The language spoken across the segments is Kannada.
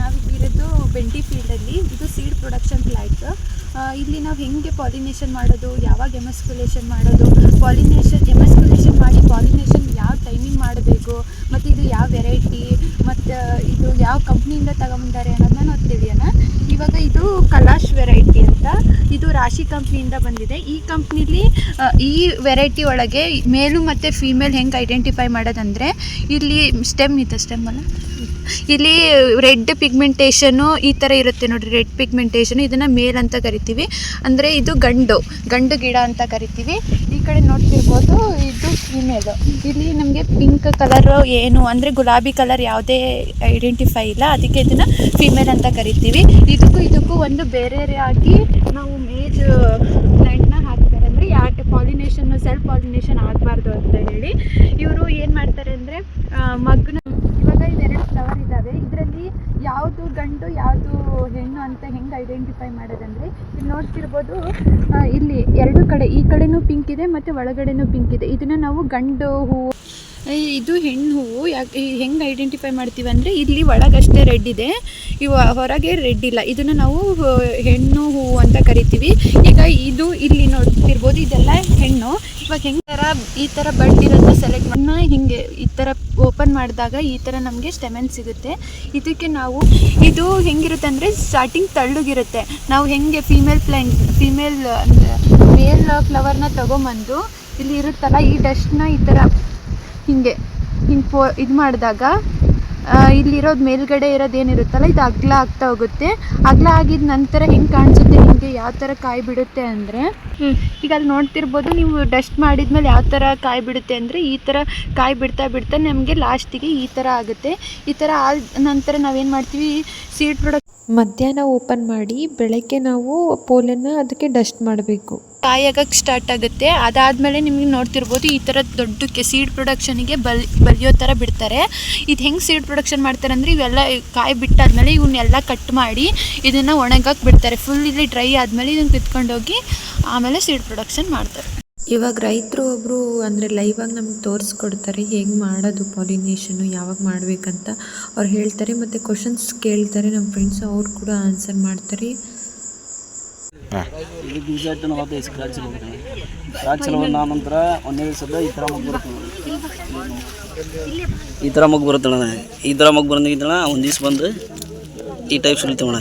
ನಾವಿಲ್ಲಿರೋದು ಬೆಂಟಿ ಫೀಲ್ಡಲ್ಲಿ. ಇದು ಸೀಡ್ ಪ್ರೊಡಕ್ಷನ್ ಪ್ಲ್ಯಾಟ್ ಇಲ್ಲಿ ನಾವು ಹೆಂಗೆ ಪಾಲಿನೇಷನ್ ಮಾಡೋದು, ಯಾವಾಗ ಎಮಸ್ಕುಲೇಷನ್ ಮಾಡೋದು ಪಾಲಿನೇಷನ್ ಎಮಸ್ಕ್ಯುಲೇಷನ್ ಮಾಡಿ ಪಾಲಿನೇಷನ್ ಯಾವ ಟೈಮಿಂಗ್ ಮಾಡಬೇಕು, ಮತ್ತು ಇದು ಯಾವ ವೆರೈಟಿ ಮತ್ತು ಇದು ಯಾವ ಕಂಪ್ನಿಯಿಂದ ತಗೊಂಬಂದಾರೆ ಅನ್ನೋದನ್ನ ನಾವು ತಿಳಿಯೋಣ ಇವಾಗ ಇದು ಕಲಾಶ್ ವೆರೈಟಿ ಅಂತ ಇದು ರಾಶಿ ಕಂಪ್ನಿಯಿಂದ ಬಂದಿದೆ. ಈ ಕಂಪ್ನಿಲಿ ಈ ವೆರೈಟಿ ಒಳಗೆ ಮೇಲು ಮತ್ತು ಫೀಮೇಲ್ ಹೆಂಗೆ ಐಡೆಂಟಿಫೈ ಮಾಡೋದಂದರೆ, ಇಲ್ಲಿ ಸ್ಟೆಮ್ ಇದೆ ಸ್ಟೆಮ್ ಅಲ್ಲ? ಇಲ್ಲಿ ರೆಡ್ ಪಿಗ್ಮೆಂಟೇಷನು ಈ ಥರ ಇರುತ್ತೆ ನೋಡಿರಿ. ರೆಡ್ ಪಿಗ್ಮೆಂಟೇಷನ್ ಇದನ್ನು ಮೇಲ್ ಅಂತ ಕರಿತೀವಿ. ಅಂದರೆ ಇದು ಗಂಡು ಗಂಡು ಗಿಡ ಅಂತ ಕರಿತೀವಿ. ಈ ಕಡೆ ನೋಡ್ತಿರ್ಬೋದು ಇದು ಫೀಮೇಲು ಇಲ್ಲಿ ನಮಗೆ ಪಿಂಕ್ ಕಲರ್ ಏನು, ಅಂದರೆ ಗುಲಾಬಿ ಕಲರ್ ಯಾವುದೇ ಐಡೆಂಟಿಫೈ ಇಲ್ಲ. ಅದಕ್ಕೆ ಇದನ್ನು ಫೀಮೇಲ್ ಅಂತ ಕರಿತೀವಿ. ಇದಕ್ಕೂ ಇದಕ್ಕೂ ಒಂದು ಬೇರೆ ಆಗಿ ನಾವು ಮೇಜ್ ಪ್ಲ್ಯಾಂಟ್ನ ಹಾಕ್ತಾರೆ ಅಂದರೆ ಯಾಕೆ ಪಾಲಿನೇಷನ್ ಸೆಲ್ಫ್ ಪಾಲಿನೇಷನ್ ಆಗಬಾರ್ದು ಅಂತ ಹೇಳಿ. ಇವರು ಏನು ಮಾಡ್ತಾರೆ ಅಂದರೆ ಮಗ್ನ ಇವಾಗ ಇವೆರಡು ಫ್ಲವರ್ ಇದ್ದಾವೆ ಇದರಲ್ಲಿ ಯಾವುದು ಗಂಡು, ಯಾವುದು ಹೆಣ್ಣು ಅಂತ ಹೆಂಗೆ ಐಡೆಂಟಿಫೈ ಮಾಡೋದಂದರೆ ಇಲ್ಲಿ ನೋಡ್ತಿರ್ಬೋದು ಇಲ್ಲಿ ಎರಡು ಕಡೆ, ಈ ಕಡೆನೂ ಪಿಂಕ್ ಇದೆ ಮತ್ತು ಒಳಗಡೆನೂ ಪಿಂಕ್ ಇದೆ. ಇದನ್ನು ನಾವು ಗಂಡು ಹೂವು ಇದು ಹೆಣ್ಣು ಹೂವು ಯಾಕೆ ಹೆಂಗೆ ಐಡೆಂಟಿಫೈ ಮಾಡ್ತೀವಿ ಅಂದರೆ ಇಲ್ಲಿ ಒಳಗಷ್ಟೇ ರೆಡ್ ಇದೆ. ಇವು, ಹೊರಗೆ ರೆಡ್ ಇಲ್ಲ. ಇದನ್ನು ನಾವು ಹೆಣ್ಣು ಹೂವು ಅಂತ ಕರಿತೀವಿ. ಈಗ ಇದು ಇಲ್ಲಿ ನೋಡ್ತಿರ್ಬೋದು, ಇದೆಲ್ಲ ಹೆಣ್ಣು. ಇವಾಗ ಹೆಂಗೆ ಥರ ಈ ಥರ ಬಡ್ ಇರೋದನ್ನ ಸೆಲೆಕ್ಟ್ ಮಾಡಿ ಹಿಂಗೆ ಈ ಥರ ಓಪನ್ ಮಾಡಿದಾಗ ಈ ಥರ ನಮಗೆ ಸ್ಟೆಮೆನ್ ಸಿಗುತ್ತೆ. ಇದಕ್ಕೆ ನಾವು, ಇದು ಹೆಂಗಿರುತ್ತೆ ಅಂದರೆ ಸ್ಟಾರ್ಟಿಂಗ್ ತಳ್ಳುಗಿರುತ್ತೆ. ನಾವು ಹೆಂಗೆ ಫೀಮೇಲ್ ಪ್ಲ್ಯಾಂಟ್ ಫೀಮೇಲ್ ಮೇಲ್ ಫ್ಲವರ್ನ ತಗೊಂಬಂದು ಇಲ್ಲಿ ಇರುತ್ತಲ್ಲ, ಈ ಡಸ್ಟ್ನ ಈ ಥರ ಹಿಂಗೆ ಹಿಂಗೆ ಪೋ ಇದು ಮಾಡಿದಾಗ ಇಲ್ಲಿರೋದು ಮೇಲ್ಗಡೆ ಇರೋದು ಏನಿರುತ್ತಲ್ಲ ಇದು ಅಗಲ ಆಗ್ತಾ ಹೋಗುತ್ತೆ. ಅಗಲ ಆಗಿದ ನಂತರ ಹೆಂಗೆ ಕಾಣಿಸುತ್ತೆ ನಿಮಗೆ ಯಾವ ಥರ ಕಾಯಿ ಬಿಡುತ್ತೆ ಅಂದರೆ? ಈಗ ಅಲ್ಲಿ ನೋಡ್ತಿರ್ಬೋದು ನೀವು ಡಸ್ಟ್ ಮಾಡಿದ್ಮೇಲೆ ಯಾವ ಥರ ಕಾಯಿ ಬಿಡುತ್ತೆ ಅಂದರೆ ಈ ಥರ ಕಾಯಿ ಬಿಡ್ತಾ ಬಿಡ್ತಾ ನಮಗೆ ಲಾಸ್ಟಿಗೆ ಈ ಥರ ಆಗುತ್ತೆ. ಈ ಥರ ಆದ ನಂತರ ನಾವೇನು ಮಾಡ್ತೀವಿ ಸೀಡ್ ಪ್ರೊಡಕ್ಟ್ ಮಧ್ಯಾಹ್ನ ಓಪನ್ ಮಾಡಿ ಬೆಳಗ್ಗೆ ನಾವು ಪೋಲನ್ನು ಅದಕ್ಕೆ ಡಸ್ಟ್ ಮಾಡಬೇಕು. ಕಾಯಾಗಕ್ಕೆ ಸ್ಟಾರ್ಟ್ ಆಗುತ್ತೆ. ಅದಾದಮೇಲೆ ನಿಮಗೆ ನೋಡ್ತಿರ್ಬೋದು ಈ ಥರ ದೊಡ್ಡಕ್ಕೆ ಸೀಡ್ ಪ್ರೊಡಕ್ಷನಿಗೆ ಬಲ್, ಬಲಿಯೋ ಥರ ಬಿಡ್ತಾರೆ. ಇದು ಹೆಂಗೆ ಸೀಡ್ ಪ್ರೊಡಕ್ಷನ್ ಮಾಡ್ತಾರೆ ಅಂದರೆ ಇವೆಲ್ಲ ಕಾಯಿ ಬಿಟ್ಟಾದ್ಮೇಲೆ ಇವನ್ನೆಲ್ಲ ಕಟ್ ಮಾಡಿ ಇದನ್ನು ಒಣಗಕ್ಕೆ ಬಿಡ್ತಾರೆ. ಫುಲ್ ಇಲ್ಲಿ ಡ್ರೈ ಆದಮೇಲೆ ಇದನ್ನು ಕಿತ್ಕೊಂಡೋಗಿ ಆಮೇಲೆ ಸೀಡ್ ಪ್ರೊಡಕ್ಷನ್ ಮಾಡ್ತಾರೆ. ಇವಾಗ ರೈತರು ಒಬ್ಬರು ಅಂದರೆ ಲೈವಾಗಿ ನಮ್ಗೆ ತೋರಿಸ್ಕೊಡ್ತಾರೆ ಹೇಗೆ ಮಾಡೋದು ಪಾಲಿನೇಷನು ಯಾವಾಗ ಮಾಡಬೇಕಂತ? ಅವ್ರು ಹೇಳ್ತಾರೆ ಮತ್ತು ಕ್ವಶನ್ಸ್ ಕೇಳ್ತಾರೆ ನಮ್ಮ ಫ್ರೆಂಡ್ಸ್ ಅವ್ರು ಕೂಡ ಆನ್ಸರ್ ಮಾಡ್ತಾರೆ. ಇದು ಬೀಜ ಇಟ್ಟು ನಂತರ ಒಂದೇ ಸದ ಈ ಥರ ಮಗ್ ಬರುತ್ತೆ. ಈ ಥರ ಮಗ್ ಬರುತ್ತೆ ಅಣ್ಣ ಈ ಥರ ಮಗ್ ಬಂದಿದ್ದಣ ಒಂದು ದಿವ್ಸ ಬಂದು ಈ ಟೈಪ್ ಸುಲಿತವಣ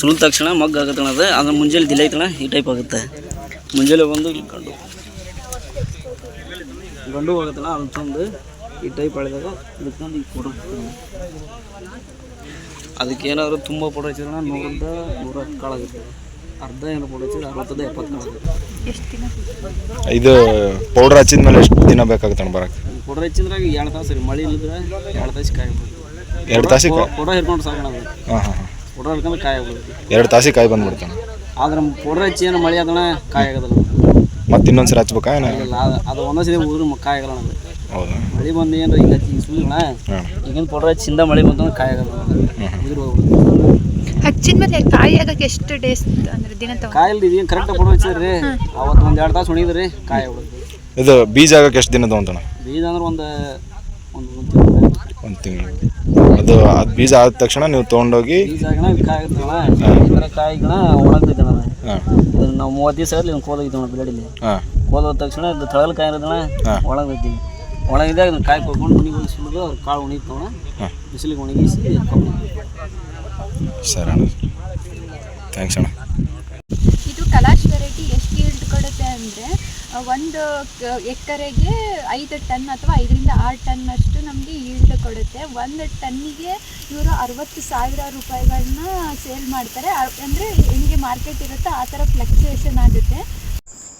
ಸುಲಿದ ತಕ್ಷಣ ಮಗ್ ಆಗುತ್ತೆ ಅಣ್ಣ ಅದು ಅದ್ರ ಮುಂಜಾನೆ ದಿಲ್ಲ ಐತಣ ಈ ಟೈಪ್ ಆಗುತ್ತೆ. ಮುಂಜಾನೆ ಬಂದು ಇಲ್ಲಿ ಗಂಡು ಗಂಡು ಹೋಗುತ್ತಣ್ಣ ಅಲ್ಲಿ ತಂದು ಈ ಟೈಪ್ ಅಳಿದಾಗ ಅದಕ್ಕೆ ಈ ಫೋಟೋ ಅದಕ್ಕೆ ಏನಾದರೂ ತುಂಬ ಫೋಟೋ ಹಚ್ಚಿದ್ರೆ ನೂರಿಂದ ನೂರ ಕಾಳಾಗುತ್ತೆ ಅರ್ಧ ಏನು ಫೋಟೋ ಹಚ್ಚಿದ್ರೆ ಅರವತ್ತದ ಎಪ್ಪತ್ತು ಕಾಳಾಗುತ್ತೆ ಇದು ಪೌಡರ್ ಹಚ್ಚಿದ ಮೇಲೆ ಎಷ್ಟು ದಿನ ಬೇಕಾಗುತ್ತೆ ಬರಕ್ಕೆ ಫೋಟೋ ಹಚ್ಚಿದ್ರೆ ಈಗ ಎರಡು ತಾಸು ರೀ ಮಳೆ ಇಲ್ಲದ್ರೆ ಎರಡು ತಾಸು ಕಾಯ್ಬೋದು ಎರಡು ತಾಸಿಗೆ ಫೋಟೋ ಹಿಡ್ಕೊಂಡು ಸಾಕೋಣ ಹಾಂ ಹಾಂ ಫೋಟೋ ಹಿಡ್ಕೊಂಡು ಕಾಯಿ ಎರಡು ತಾಸಿಗೆ ಕಾಯಿ ಬಂದ್ಬಿಡ್ತಾನೆ ಆದ್ರೆ ಹಚ್ಚಿ ಏನು ಮಳೆ ಆದ್ರೆ ಕಾಯಿ ಆಗೋದಿಲ್ಲ. ಮತ್ತೆ ಇನ್ನೊಂದು ಸರಿ ಹಚ್ಬೇಕಾ ಏನು? ಇಲ್ಲ ಅದು ಅದು ಒಂದೇ ಸರಿ ಊರು ಕಾಯಿ ಆಗಲ್ಲ ಹೌದಾ? ಮಳೆ ಬಂದು ಏನು ಈಗ ಹಚ್ಚಿ ಸುಲಿಣ ಈಗಿನ ಫೋಟೋ ಹಚ್ಚಿಂದ ಮಳೆ ಬಂದ್ರೆ ಕಾಯಿ ಆಗಲ್ಲ ಉದುರು ಹಚ್ಚಿದ ಮೇಲೆ ಕಾಯಿ ಆಗಕ್ಕೆ ಎಷ್ಟು ಡೇಸ್ ಅಂದ್ರೆ ದಿನ ತಗೋ? ಕಾಯಿ ಇಲ್ಲ ಏನು ಕರೆಕ್ಟ್ ಫೋಟೋ ಹಚ್ಚಿದ್ರಿ ಅವತ್ತು ಒಂದು ಎರಡು ತಾಸು ಉಣಿದ್ರಿ ಕಾಯಿ ಆಗ್ಬಿಡುತ್ತೆ ಇದು ಬೀಜ ಆಗಕ್ಕೆ ಎಷ್ಟು ದಿನ ಅಂತಣ ಬೀಜ ಅಂದ್ರೆ ಒಂದು ಒಂದು ಒಂದು ತಿಂಗ್ಳು. ಅದು ಅದು ಬೀಜ ಆದ ತಕ್ಷಣ ನೀವು ತೊಗೊಂಡೋಗಿ ಬೀಜ ಆಗಣ ಕಾಯಿ ಕಾಯಿಗಣ ಅಣ್ಣ ಹಾಂ ಇದನ್ನ ನಾವು ಮೂವತ್ತು ದಿವಸ ಇರಲಿ ಇದನ್ನು ಕೋಲೋಗಿದ್ದು ಅಣ್ಣ ಬ್ಲೇಡಲ್ಲಿ ಹಾಂ. ಕೋದ ತಕ್ಷಣ ಇದು ತಳಲು ಕಾಯಿ ಇರೋದಣ್ಣ ಒಳಗಿದ್ದೀವಿ ಒಳಗಿದ್ದಾಗ ಇದನ್ನ ಕಾಯಿ ಕೊಡ್ಕೊಂಡು ಉಣಿಗೆ ಸುಲಿದು ಅವ್ರು ಕಾಳು ಉಣಿತವಣ ಬಿಸಿಲಿಗೆ ಒಣಗಿಸಿ ಸರಿ ಅಣ್ಣ. ಥ್ಯಾಂಕ್ಸ್ ಅಣ್ಣ. ಇದು ಕಲಾಶ್ ವೆರೈಟಿ ಎಷ್ಟು ಈಲ್ಡ್ ಕೊಡುತ್ತೆ ಅಂದರೆ ಒಂದು ಎಕರೆಗೆ ಐದು ಟನ್ ಅಥವಾ ಐದರಿಂದ ಆರು ಟನ್ ಅಷ್ಟು ನಮಗೆ ಈಲ್ಡ್ ಕೊಡುತ್ತೆ. ಒಂದು ಟನ್ನಿಗೆ ಇವರು ಅರವತ್ತು ಸಾವಿರ ರೂಪಾಯಿಗಳನ್ನ ಸೇಲ್ ಮಾಡ್ತಾರೆ. ಅಂದರೆ ಹೆಂಗೆ ಮಾರ್ಕೆಟ್ ಇರುತ್ತೋ, ಆ ಥರ ಫ್ಲಕ್ಚುಯೇಷನ್ ಆಗುತ್ತೆ.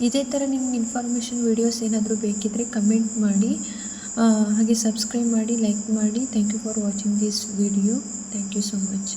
ಇದೇ ಥರ ನಿಮ್ಗೆ ಇನ್ಫಾರ್ಮೇಷನ್ ವೀಡಿಯೋಸ್ ಏನಾದರೂ ಬೇಕಿದ್ದರೆ ಕಮೆಂಟ್ ಮಾಡಿ. ಹಾಗೆ ಸಬ್ಸ್ಕ್ರೈಬ್ ಮಾಡಿ, ಲೈಕ್ ಮಾಡಿ. Thank you for watching this video. Thank you so much.